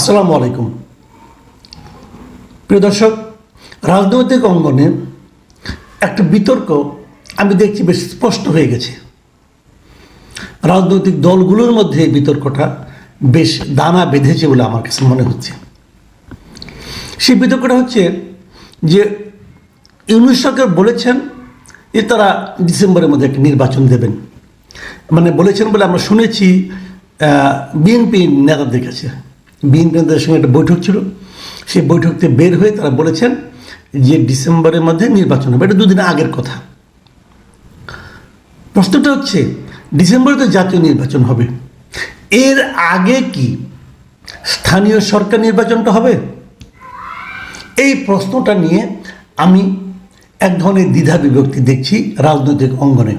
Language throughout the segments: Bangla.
আসসালামু আলাইকুম। প্রিয় দর্শক, রাজনৈতিক অঙ্গনে একটা বিতর্ক আমি দেখছি বেশ স্পষ্ট হয়ে গেছে। রাজনৈতিক দলগুলোর মধ্যে এই বিতর্কটা বেশ দানা বেঁধেছে বলে আমার কাছে মনে হচ্ছে। সেই বিতর্কটা হচ্ছে যে ইউনুস সরকার বলেছেন যে তারা ডিসেম্বরের মধ্যে একটা নির্বাচন দেবেন। মানে বলেছেন বলে আমরা শুনেছি বিএনপি নেতাদের কাছে। বিএনপি সঙ্গে একটা বৈঠক ছিল। সেই বৈঠক থেকে বের হয়ে তারা বলেছেন যে ডিসেম্বরের মধ্যে নির্বাচন হবে। এটা দুদিন আগের কথা। প্রশ্নটা হচ্ছে, ডিসেম্বরে তো জাতীয় নির্বাচন হবে। এর আগে কি স্থানীয় সরকার নির্বাচনটা হবে? এই প্রশ্নটা নিয়ে আমি এক ধরনের দ্বিধা বিভক্তি দেখছি রাজনৈতিক অঙ্গনে।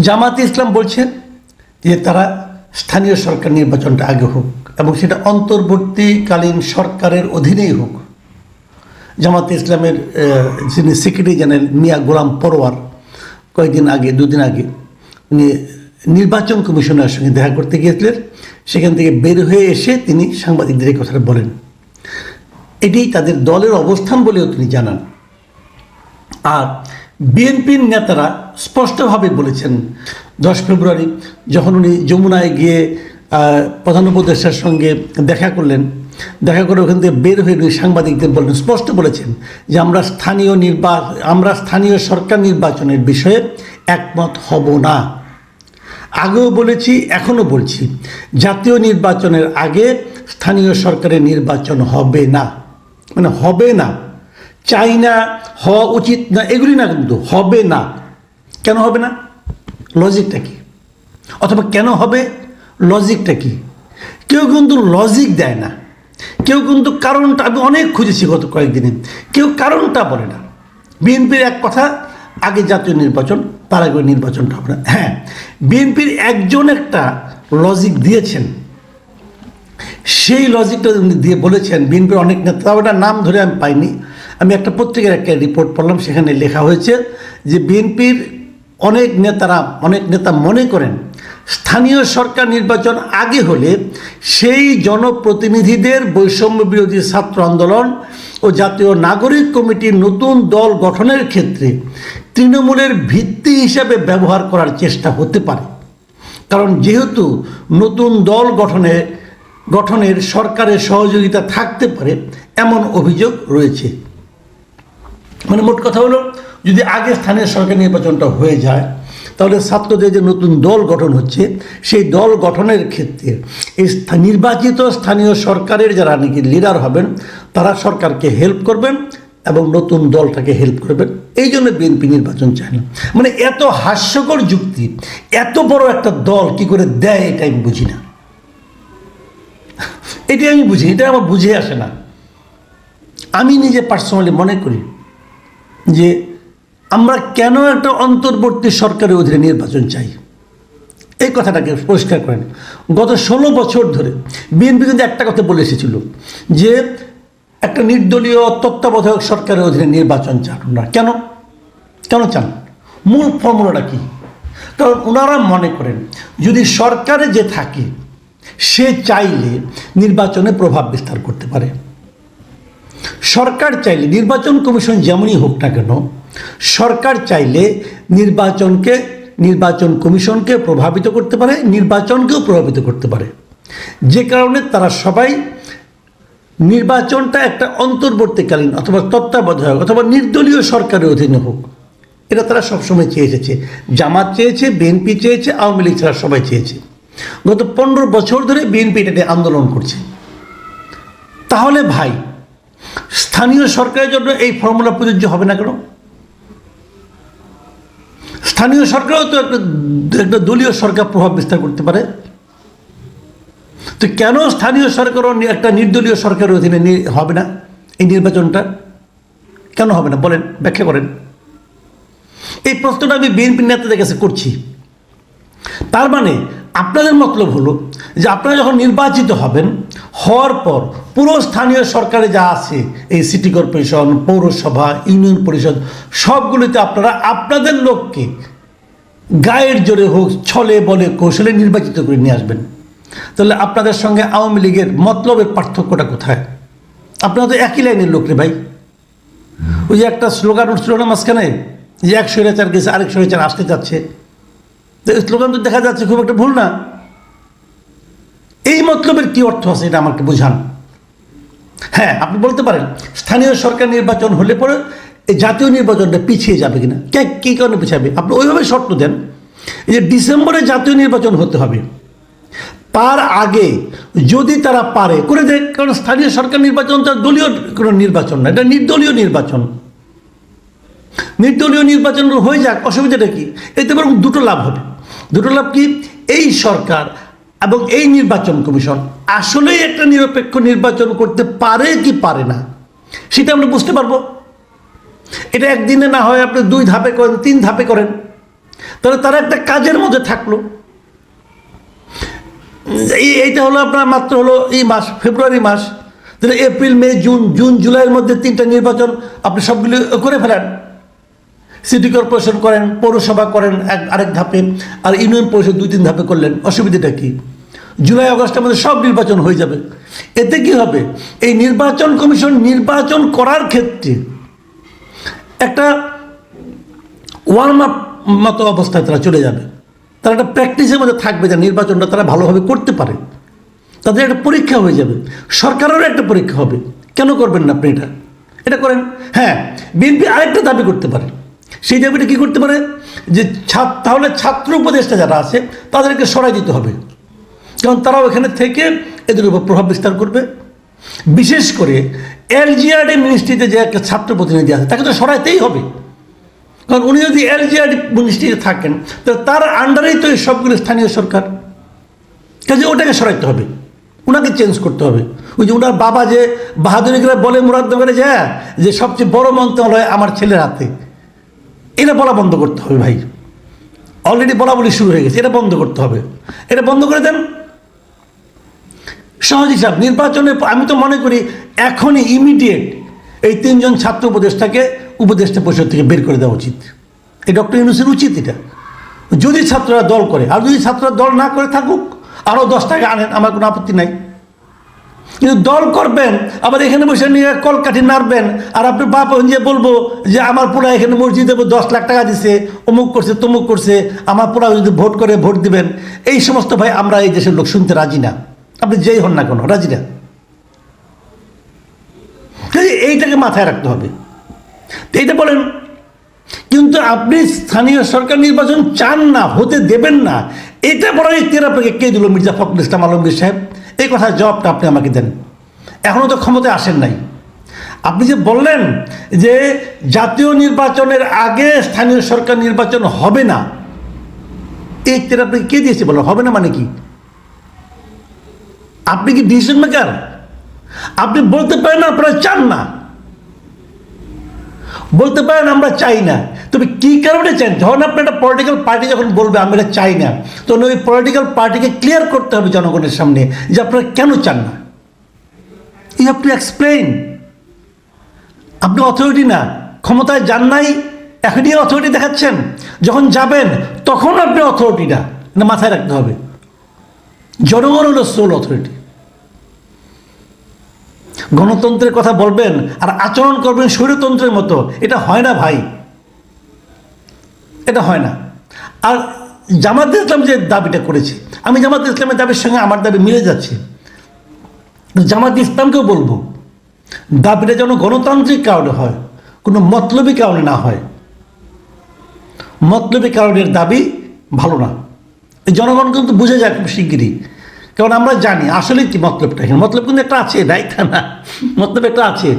জামাতে ইসলাম বলছেন যে তারা স্থানীয় সরকার নির্বাচনটা আগে হোক এবং সেটা অন্তর্বর্তীকালীন সরকারের অধীনেই হোক। জামাতে ইসলামের যিনি সেক্রেটারি জেনারেল মিয়া গোলাম পরোয়ার, কয়েকদিন আগে, দুদিন আগে, উনি নির্বাচন কমিশনের সঙ্গে দেখা করতে গিয়েছিলেন। সেখান থেকে বের হয়ে এসে তিনি সাংবাদিকদের এই কথাটা বলেন। এটি তাদের দলের অবস্থান বলেও তিনি জানান। আর বিএনপির নেতারা স্পষ্টভাবে বলেছেন, দশ ফেব্রুয়ারি যখন উনি যমুনায় গিয়ে প্রধান উপদেষ্টার সঙ্গে দেখা করলেন, দেখা করে ওখান থেকে বের হয়ে উনি সাংবাদিকদের বললেন স্পষ্ট বলেছেন যে আমরা স্থানীয় নির্বা, আমরা স্থানীয় সরকার নির্বাচনের বিষয়ে একমত হব না। আগেও বলেছি, এখনও বলছি, জাতীয় নির্বাচনের আগে স্থানীয় সরকারের নির্বাচন হবে না। মানে হবে না। চাই না হওয়া উচিত না, এগুলি না কিন্তু হবে না। কেন হবে না? লজিকটা কি? অথবা কেন হবে? লজিকটা কি? কেউ কিন্তু লজিক দেয় না। কেউ কিন্তু কারণটা আমি অনেক খুঁজেছি গত কয়েকদিনে। কেউ কারণটা বলে না। বিএনপির এক কথা, আগে জাতীয় নির্বাচন, তার আগে নির্বাচনটা হবে না। হ্যাঁ বিএনপির একজন একটা লজিক দিয়েছেন। সেই লজিকটা দিয়ে বলেছেন, বিএনপির অনেক নেতা ওটা নাম ধরে আমি পাইনি। আমি একটা পত্রিকার একটা রিপোর্ট পড়লাম, সেখানে লেখা হয়েছে যে বিএনপির অনেক নেতারা, অনেক নেতা মনে করেন স্থানীয় সরকার নির্বাচন আগে হলে সেই জনপ্রতিনিধিদের বৈষম্য বিরোধী ছাত্র আন্দোলন ও জাতীয় নাগরিক কমিটির নতুন দল গঠনের ক্ষেত্রে তৃণমূলের ভিত্তি হিসাবে ব্যবহার করার চেষ্টা হতে পারে। কারণ যেহেতু নতুন দল গঠনে, গঠনের সরকারের সহযোগিতা থাকতে পারে, এমন অভিযোগ রয়েছে। মানে মোট কথা হলো, যদি আগে স্থানীয় সরকার নির্বাচনটা হয়ে যায়, তাহলে ছাত্রদের যে নতুন দল গঠন হচ্ছে, সেই দল গঠনের ক্ষেত্রে এই নির্বাচিত স্থানীয় সরকারের যারা নাকি লিডার হবেন, তারা সরকারকে হেল্প করবেন এবং নতুন দলটাকে হেল্প করবেন। এই জন্য বিএনপি নির্বাচন চায় না। মানে এত হাস্যকর যুক্তি, এত বড় একটা দল কি করে দেয় এটা আমি বুঝি না। এটি আমি বুঝি, এটা আমার বুঝে আসে না। আমি নিজে পার্সোনালি মনে করি যে আমরা কেন একটা অন্তর্বর্তী সরকারের অধীনে নির্বাচন চাই? এই কথাটাকে পরিষ্কার করেন। গত ষোলো বছর ধরে বিএনপি কিন্তু একটা কথা বলে এসেছিল যে একটা নির্দলীয় তত্ত্বাবধায়ক সরকারের অধীনে নির্বাচন চান না। কেন? কেন চান? মূল ফর্মুলাটা কি? কারণ ওনারা মনে করেন, যদি সরকারে যে থাকে, সে চাইলে নির্বাচনে প্রভাব বিস্তার করতে পারে। সরকার চাইলে নির্বাচন কমিশন যেমনই হোক না কেন, সরকার চাইলে নির্বাচনকে, নির্বাচন কমিশনকে প্রভাবিত করতে পারে, নির্বাচনকেও প্রভাবিত করতে পারে। যে কারণে তারা সবাই নির্বাচনটা একটা অন্তর্বর্তীকালীন অথবা তত্ত্বাবধায়ক অথবা নির্দলীয় সরকারের অধীনে হোক, এটা তারা সবসময় চেয়ে এসেছে। জামাত চেয়েছে, বিএনপি চেয়েছে, আওয়ামী লীগ ছাড়া সবাই চেয়েছে। গত পনেরো বছর ধরে বিএনপি এটা আন্দোলন করছে। তাহলে ভাই স্থানীয় সরকারের জন্য এই ফর্মুলা প্রযোজ্য হবে না কেন? স্থানীয় সরকারও তো একটা দলীয় সরকার প্রভাব বিস্তার করতে পারে। তো কেন স্থানীয় সরকারও একটা নির্দলীয় সরকারের অধীনে হবে না এই নির্বাচনটা? কেন হবে না? বলেন, ব্যাখ্যা করেন। এই প্রশ্নটা আমি বিএনপি নেতাদের কাছে করছি। তার মানে আপনাদের মতলব হলো যে আপনারা যখন নির্বাচিত হবেন, হওয়ার পর পুরো স্থানীয় সরকারে যা আছে, এই সিটি কর্পোরেশন পৌরসভা ইউনিয়ন পরিষদ, সবগুলিতে আপনারা আপনাদের লোককে গায়ের জোরে হোক, ছলে বলে, কৌশলে নির্বাচিত করে নিয়ে আসবেন। তাহলে আপনাদের সঙ্গে আওয়ামী লীগের মতলবের পার্থক্যটা কোথায়? আপনারা তো একই লাইনের লোক রে ভাই। ওই যে একটা স্লোগান উঠছিল না মাঝখানে? যে এক স্বৈরাচার গেছে, আরেক স্বৈরাচার আসতে যাচ্ছে স্লোগান তো দেখা যাচ্ছে খুব একটা ভুল না। এই মতলবের কি অর্থ আছে এটা আমাকে বোঝান। হ্যাঁ আপনি বলতে পারেন, স্থানীয় সরকার নির্বাচন হলে পরে এই জাতীয় নির্বাচনটা পিছিয়ে যাবে কিনা? কে, কী কারণে পিছাবে? আপনি ওইভাবে শর্ত দেন এই যে ডিসেম্বরে জাতীয় নির্বাচন হতে হবে। তার আগে যদি তারা পারে, করে দেয় কারণ স্থানীয় সরকার নির্বাচন তো দলীয় কোনো নির্বাচন না, এটা নির্দলীয় নির্বাচন। নির্দলীয় নির্বাচন হয়ে যাক, অসুবিধাটা কি? এতে বরং দুটো লাভ হবে। দুটো লাভ কি? এই সরকার এবং এই নির্বাচন কমিশন আসলেই একটা নিরপেক্ষ নির্বাচন করতে পারে কি পারে না, সেটা আমরা বুঝতে পারব। এটা একদিনে না হয় আপনি দুই ধাপে করেন, তিন ধাপে করেন। তাহলে তারা একটা কাজের মধ্যে থাকল। এই এইটা হলো আপনার মাত্র হলো এই মাস, ফেব্রুয়ারি মাস। তাহলে এপ্রিল, মে, জুন জুন, জুলাইয়ের মধ্যে তিনটা নির্বাচন আপনি সবগুলো করে ফেলেন। সিটি কর্পোরেশন করেন, পৌরসভা করেন এক আরেক ধাপে, আর ইউনিয়ন পরিষদ দুই তিন ধাপে করলেন। অসুবিধাটা কি? জুলাই, আগস্টের মধ্যে সব নির্বাচন হয়ে যাবে। এতে কি হবে? এই নির্বাচন কমিশন নির্বাচন করার ক্ষেত্রে একটা ওয়ার্ম আপ মতো অবস্থায় তারা চলে যাবে। তারা একটা প্র্যাকটিসের মধ্যে থাকবে যে নির্বাচনটা তারা ভালোভাবে করতে পারে। তাদের একটা পরীক্ষা হয়ে যাবে। সরকারেরও একটা পরীক্ষা হবে। কেন করবেন না আপনি এটা? এটা করেন হ্যাঁ বিএনপি আরেকটা দাবি করতে পারে। সেই দাবিটা কী করতে পারে? যে ছাত্র তাহলে ছাত্র উপদেষ্টা যারা আছে, তাদেরকে সরাই দিতে হবে। কারণ তারাও এখানে থেকে এদের উপর প্রভাব বিস্তার করবে। বিশেষ করে এলজিআরডি মিনিস্ট্রিতে যে একটা ছাত্র প্রতিনিধি আছে, তাকে তো সরাইতেই হবে। কারণ উনি যদি এলজিআরডি মিনিস্ট্রিতে থাকেন, তো তার আন্ডারেই তো এই সবগুলো স্থানীয় সরকার। কাজে ওটাকে সরাইতে হবে। ওনাকে চেঞ্জ করতে হবে। ওই যে ওনার বাবা যে বাহাদুরি করে বলে মুরাদনগরে যায় যে সবচেয়ে বড় মন্ত্রণালয় আমার ছেলের হাতে। এটা বলা বন্ধ করতে হবে ভাই। অলরেডি বলা বলি শুরু হয়ে গেছে, এটা বন্ধ করতে হবে। এটা বন্ধ করে দেন। সহজ হিসাব নির্বাচনে আমি তো মনে করি এখনই ইমিডিয়েট এই তিনজন ছাত্র উপদেষ্টাকে উপদেষ্টা পরিষদ থেকে বের করে দেওয়া উচিত। এই ডক্টর ইউনুসের উচিত এটা। যদি ছাত্ররা দল করে, আর যদি ছাত্ররা দল না করে থাকুক আরও দশ টাকা আনেন, আমার কোনো আপত্তি নাই। কিন্তু দল করবেন, আবার এখানে বসে নিয়ে কলকাঠি নাড়বেন, আর আপনি বাপ যে বলব যে আমার পুরা এখানে মসজিদে দশ লাখ টাকা দিছে, অমুক করছে, তমুক করছে, আমার পুরা যদি ভোট করে, ভোট দিবেন। এই সমস্ত ভাই আমরা এই দেশের লোক, শুনতে রাজি না। আপনি যেই হন না কোনো, রাজি না। এইটাকে মাথায় রাখতে হবে। এইটা বলেন, কিন্তু আপনি স্থানীয় সরকার নির্বাচন চান না, হতে দেবেন না। এটা বলার ইতিহার আপনাকে কে দিল, মির্জা ফখরুল ইসলাম আলমগীর সাহেব? এই কথার জবাবটা আপনি আমাকে দেন। এখনও তো ক্ষমতায় আসেন নাই। আপনি যে বললেন যে জাতীয় নির্বাচনের আগে স্থানীয় সরকার নির্বাচন হবে না, এই ইতিহার আপনাকে কে দিয়েছে বলো? হবে না মানে কি? আপনি কি ডিসিশন মেকার আপনি বলতে পারেন আপনারা চান না। বলতে পারেন আমরা চাই না। তবে কী কারণে চান যখন আপনি একটা পলিটিক্যাল পার্টি যখন বলবে, আমি এটা চাই না, তখন ওই পলিটিক্যাল পার্টিকে ক্লিয়ার করতে হবে জনগণের সামনে যে আপনারা কেন চান না। ইউ হ্যাভ টু এক্সপ্লেইন আপনি অথরিটি না। ক্ষমতায় যান নাই এখনই অথরিটি দেখাচ্ছেন। যখন যাবেন, তখন আপনি অথরিটি না মাথায় রাখতে হবে। জনগণ হলো সোল অথরিটি গণতন্ত্রের কথা বলবেন আর আচরণ করবেন স্বৈরতন্ত্রের মতো, এটা হয় না ভাই। এটা হয় না। আর জামাত ইসলাম যে দাবিটা করেছে, আমি জামাত ইসলামের দাবির সঙ্গে আমার দাবি মিলে যাচ্ছে। জামাত ইসলামকেও বলব, দাবিটা যেন গণতান্ত্রিক কারণে হয়, কোনো মতলবী কারণে না হয়। মতলবী কারণের দাবি ভালো না। জনগণ কিন্তু বুঝে যায় খুব শিগগিরই। কারণ আমরা জানি আসলে কি মতলবটা? এখানে মতলব কিন্তু একটা আছে দায়িত্ব না? মতলব একটা আছে।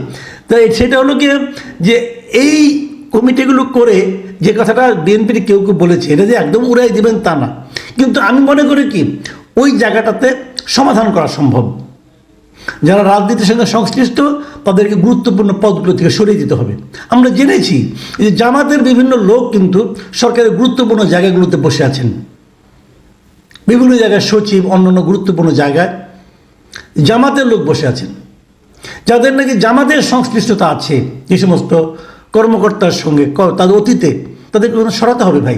তো সেটা হলো কি যে এই কমিটিগুলো করে যে কথাটা বিএনপির কেউ কেউ বলেছে, এটা যে একদম উড়াই দেবেন তা না। কিন্তু আমি মনে করি কি, ওই জায়গাটাতে সমাধান করা সম্ভব। যারা রাজনীতির সঙ্গে সংশ্লিষ্ট, তাদেরকে গুরুত্বপূর্ণ পদগুলো থেকে সরিয়ে দিতে হবে। আমরা জেনেছি যে জামাতের বিভিন্ন লোক কিন্তু সরকারের গুরুত্বপূর্ণ জায়গাগুলোতে বসে আছেন। বিভিন্ন জায়গায় সচিব, অন্যান্য গুরুত্বপূর্ণ জায়গায় জামাতের লোক বসে আছেন। যাদের নাকি জামাতের সংশ্লিষ্টতা আছে, যে সমস্ত কর্মকর্তার সঙ্গে তাদের অতীতে তাদেরকে সরাতে হবে ভাই।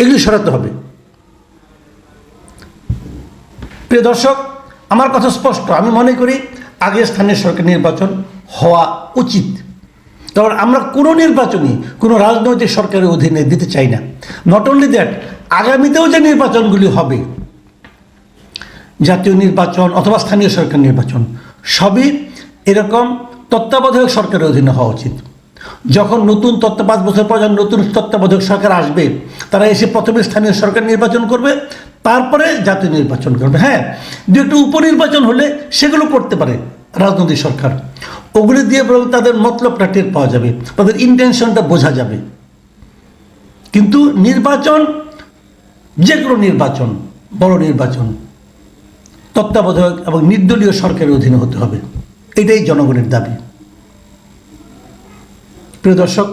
এগুলি সরাতে হবে। প্রিয় দর্শক, আমার কথা স্পষ্ট। আমি মনে করি আগে স্থানীয় সরকার নির্বাচন হওয়া উচিত। কারণ আমরা কোনো নির্বাচনই কোনো রাজনৈতিক সরকারের অধীনে দিতে চাই না। নট অনলি দ্যাট আগামীতেও যে নির্বাচনগুলি হবে, জাতীয় নির্বাচন অথবা স্থানীয় সরকার নির্বাচন, সবই এরকম তত্ত্বাবধায়ক সরকারের অধীনে হওয়া উচিত। যখন নতুন তত্ত্ব পাঁচ বছর পর নতুন তত্ত্বাবধায়ক সরকার আসবে, তারা এসে প্রথমে স্থানীয় সরকার নির্বাচন করবে, তারপরে জাতীয় নির্বাচন করবে। হ্যাঁ দু একটু উপনির্বাচন হলে সেগুলো করতে পারে রাজনৈতিক সরকার। ওগুলি দিয়ে বরং তাদের মতলবটা টের পাওয়া যাবে, তাদের ইন্টেনশনটা বোঝা যাবে। কিন্তু নির্বাচন যে কোনো নির্বাচন, বড় নির্বাচন, তত্ত্বাবধায়ক এবং নির্দলীয় সরকারের অধীনে হতে হবে। এটাই জনগণের দাবি। প্রিয় দর্শক